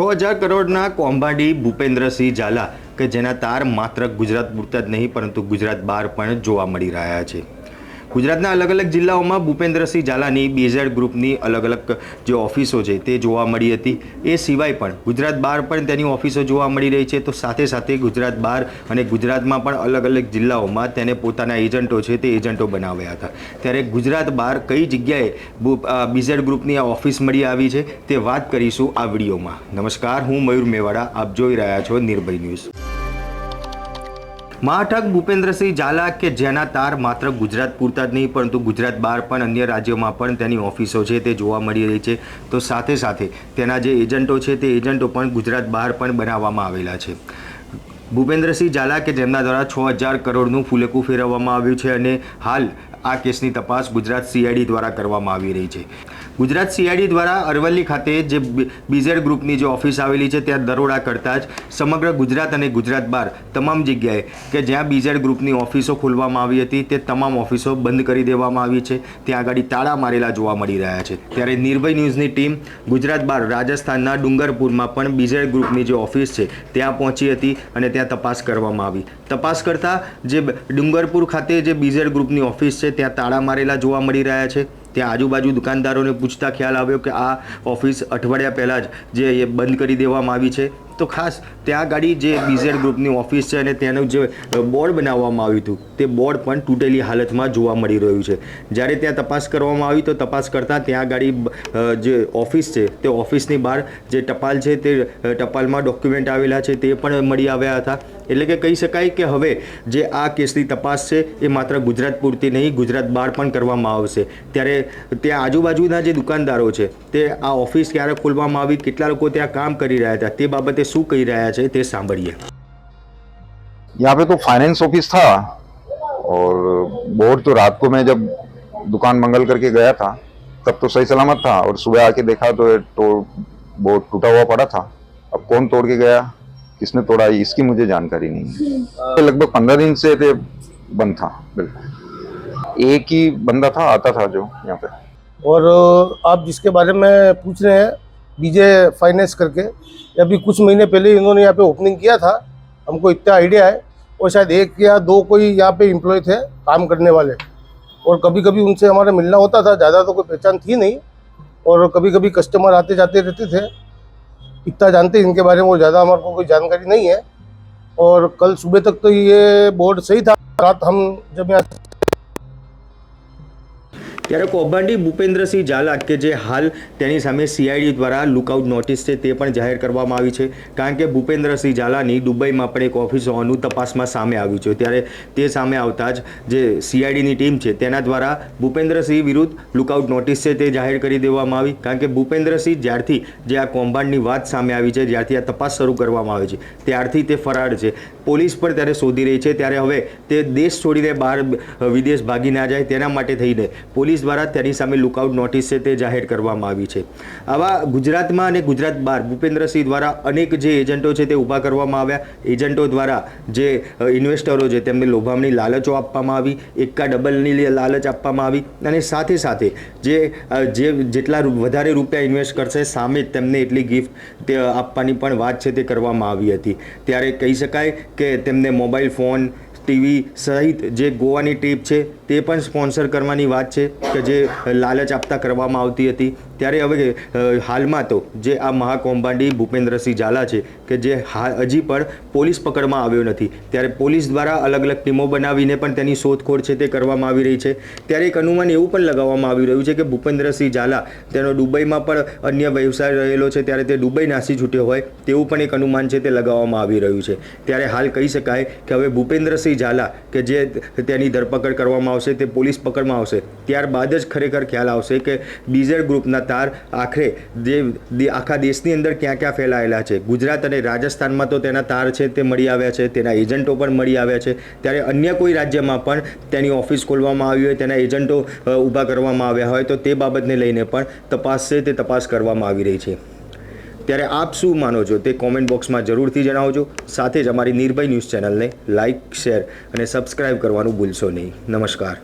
છ હજાર કરોડના કૌભાંડી ભૂપેન્દ્રસિંહ ઝાલા, કે જેના તાર માત્ર ગુજરાત પૂરતા જ નહીં, પરંતુ ગુજરાત બહાર પણ જોવા મળી રહ્યા છે. ગુજરાતના અલગ અલગ જિલ્લાઓમાં ભૂપેન્દ્રસિંહ ઝાલાની બેઝેડ ગ્રુપની અલગ અલગ જે ઓફિસો છે તે જોવા મળી હતી. એ સિવાય પણ ગુજરાત બહાર પણ તેની ઓફિસો જોવા મળી રહી છે. તો સાથે સાથે ગુજરાત બહાર અને ગુજરાતમાં પણ અલગ અલગ જિલ્લાઓમાં તેને પોતાના એજન્ટો છે તે એજન્ટો બનાવ્યા હતા. ત્યારે ગુજરાત બહાર કઈ જગ્યાએ બીઝેડ ગ્રુપની આ ઓફિસ મળી આવી છે તે વાત કરીશું આ વિડીયોમાં. નમસ્કાર, હું મયુર મેવાડા. આપ જોઈ રહ્યા છો નિર્ભય ન્યૂઝ. મહાઠગ ભૂપેન્દ્રસિંહ ઝાલા કે જેના તાર માત્ર ગુજરાત પૂરતા જ નહીં, પરંતુ ગુજરાત બહાર પણ અન્ય રાજ્યોમાં પણ તેની ઓફિસો છે તે જોવા મળી રહી છે. તો સાથે સાથે તેના જે એજન્ટો છે તે એજન્ટો પણ ગુજરાત બહાર પણ બનાવવામાં આવેલા છે. ભૂપેન્દ્રસિંહ ઝાલા કે જેમના દ્વારા છ હજાર કરોડનું ફૂલેકું ફેરવવામાં આવ્યું છે અને હાલ આ કેસની તપાસ ગુજરાત સીઆઈડી દ્વારા કરવામાં આવી રહી છે. ગુજરાત સીઆઈડી દ્વારા અરવલ્લી ખાતે જે બીઝેડ ગ્રુપની જે ઓફિસ આવેલી છે, ત્યાં દરોડા કરતાં જ સમગ્ર ગુજરાત અને ગુજરાત બહાર તમામ જગ્યાએ કે જ્યાં બીઝેડ ગ્રુપની ઓફિસો ખોલવામાં આવી હતી, તે તમામ ઓફિસો બંધ કરી દેવામાં આવી છે. ત્યાં આગળ તાળા મારેલા જોવા મળી રહ્યા છે. ત્યારે નિર્ભય ન્યૂઝની ટીમ ગુજરાત બહાર રાજસ્થાનના ડુંગરપુરમાં પણ બીઝેડ ગ્રુપની જે ઓફિસ છે, ત્યાં પહોંચી હતી અને ત્યાં તપાસ કરવામાં આવી. તપાસ કરતાં જે ડુંગરપુર ખાતે જે બીઝેડ ગ્રુપની ઓફિસ છે, ત્યાં તાળા મારેલા જોવા મળી રહ્યા છે. ત્યાં આજુબાજુ દુકાનદારોને પૂછતા ખ્યાલ આવ્યો કે આ ઓફિસ અઠવાડિયા પહેલાં જ જે એ બંધ કરી દેવામાં આવી છે. તો ખાસ ત્યાં ગાડી જે બીઝેડ ગ્રુપની ઓફિસ છે અને તેનું જે બોર્ડ બનાવવામાં આવ્યું હતું, તે બોર્ડ પણ તૂટેલી હાલતમાં જોવા મળી રહ્યું છે. જ્યારે ત્યાં તપાસ કરવામાં આવી તો તપાસ કરતાં ત્યાં ગાડી જે ઓફિસ છે, તે ઓફિસની બહાર જે ટપાલ છે તે ટપાલમાં ડોક્યુમેન્ટ આવેલા છે તે પણ મળી આવ્યા હતા. એટલે કે કહી શકાય કે હવે જે આ કેસની તપાસ છે એ માત્ર ગુજરાત પૂરતી નહીં ગુજરાત બહાર પણ કરવામાં આવશે ત્યારે ત્યાં આજુબાજુના જે દુકાનદારો છે તે આ ઓફિસ ક્યારે ખોલવામાં આવી કેટલા લોકો ત્યાં કામ કરી રહ્યા હતા તે બાબતે શું કહી રહ્યા છે તે સાંભળીએ यहाँ पे तो फाइनेंस ऑफिस था और बोर्ड तो रात को मैं जब दुकान मंगल करके गया था तब तो सही सलामत था और सुबह आके देखा तो ये तो बोर्ड टूटा हुआ पड़ा था अब कौन तोड़ के गया किसने तोड़ा इसकी मुझे जानकारी नहीं है। लगभग पंद्रह दिन से ये बंद था बिल्कुल। एक ही बंदा था आता था जो यहाँ पे। और आप जिसके बारे में पूछ रहे हैं बीजे फाइनेंस करके अभी कुछ महीने पहले इन्होंने यहाँ पे ओपनिंग किया था। हमको इतना आइडिया है और शायद एक या दो कोई यहाँ पे एम्प्लॉय थे काम करने वाले। और कभी कभी उनसे हमारा मिलना होता था ज़्यादा तो कोई पहचान थी नहीं। और कभी कभी कस्टमर आते जाते रहते थे। इतना जानते हैं इनके बारे में वो ज़्यादा हमारे को कोई जानकारी नहीं है और कल सुबह तक तो ये बोर्ड सही था रात हम जब यहाँ ત્યારે કૌભાંડી ભૂપેન્દ્રસિંહ ઝાલા કે જે હાલ તેની સામે સીઆઈડી દ્વારા લુકઆઉટ નોટિસ છે તે પણ જાહેર કરવામાં આવી છે. કારણ કે ભૂપેન્દ્રસિંહ ઝાલાની દુબઈમાં પણ એક ઓફિસ હોવાનું તપાસમાં સામે આવ્યું છે. ત્યારે તે સામે આવતા જ જે સીઆઈડીની ટીમ છે તેના દ્વારા ભૂપેન્દ્રસિંહ વિરુદ્ધ લુકઆઉટ નોટિસ છે તે જાહેર કરી દેવામાં આવી. કારણ કે ભૂપેન્દ્રસિંહ જ્યારથી જે આ કૌભાંડની વાત સામે આવી છે, જ્યારથી આ તપાસ શરૂ કરવામાં આવી છે, ત્યારથી તે ફરાર છે. પોલીસ પણ ત્યારે શોધી રહી છે. ત્યારે હવે તે દેશ છોડીને બહાર, વિદેશ ભાગી ના જાય તેના માટે થઈને પોલીસ દ્વારા તેની સામે લુકઆઉટ નોટિસ છે તે જાહેર કરવામાં આવી છે. આવા ગુજરાતમાં અને ગુજરાત બહાર ભૂપેન્દ્રસિંહ દ્વારા અનેક જે એજન્ટો છે તે ઊભા કરવામાં આવ્યા. એજન્ટો દ્વારા જે ઇન્વેસ્ટરો છે તેમને લોભામણી લાલચો આપવામાં આવી એકા ડબલની લાલચ આપવામાં આવી અને સાથે સાથે જે જે જેટલા વધારે રૂપિયા ઇન્વેસ્ટ કરશે સામે તેમને એટલી ગિફ્ટ તે આપવાની પણ વાત છે તે કરવામાં આવી હતી. ત્યારે કહી શકાય કે તેમને મોબાઈલ ફોન ટીવી સહિત જે ગોવાની ટ્રીપ છે તે પણ સ્પોન્સર કરવાની વાત છે કે જે લાલચ આપતા કરવામાં આવતી હતી. ત્યારે હવે હાલમાં તો જે આ મહાકૌભાંડી ભૂપેન્દ્રસિંહ ઝાલા છે કે જે હજી પણ પોલીસ પકડમાં આવ્યો નથી. ત્યારે પોલીસ દ્વારા અલગ અલગ ટીમો બનાવીને પણ તેની શોધખોળ છે તે કરવામાં આવી રહી છે. ત્યારે એક અનુમાન એવું પણ લગાવવામાં આવી રહ્યું છે કે ભૂપેન્દ્રસિંહ ઝાલા તેનો દુબઈમાં પણ અન્ય વ્યવસાય રહેલો છે ત્યારે તે દુબઈ નાસી છૂટ્યો હોય તેવું પણ એક અનુમાન છે તે લગાવવામાં આવી રહ્યું છે. ત્યારે હાલ કહી શકાય કે હવે ભૂપેન્દ્રસિંહ ઝાલા કે જે તેની ધરપકડ કરવામાં આવશે, તે પોલીસ પકડમાં આવશે. ત્યારબાદ જ ખરેખર ખ્યાલ આવશે કે બીઝેડ ગ્રુપના તાર આખરે જે આખા દેશની અંદર ક્યાં ક્યાં ફેલાયેલા છે. ગુજરાત અને રાજસ્થાનમાં તો તેના તાર છે તે મળી આવ્યા છે, તેના એજન્ટો પણ મળી આવ્યા છે. ત્યારે અન્ય કોઈ રાજ્યમાં પણ તેની ઓફિસ ખોલવામાં આવી હોય, તેના એજન્ટો ઊભા કરવામાં આવ્યા હોય તો તે બાબતને લઈને પણ તપાસ છે તે તપાસ કરવામાં આવી રહી છે. ત્યારે આપ શું માનો છો તે કોમેન્ટ બોક્સમાં જરૂરથી જણાવજો. સાથે જ અમારી નિર્ભય ન્યૂઝ ચેનલને લાઇક શેર અને સબસ્ક્રાઇબ કરવાનું ભૂલશો નહીં. નમસ્કાર.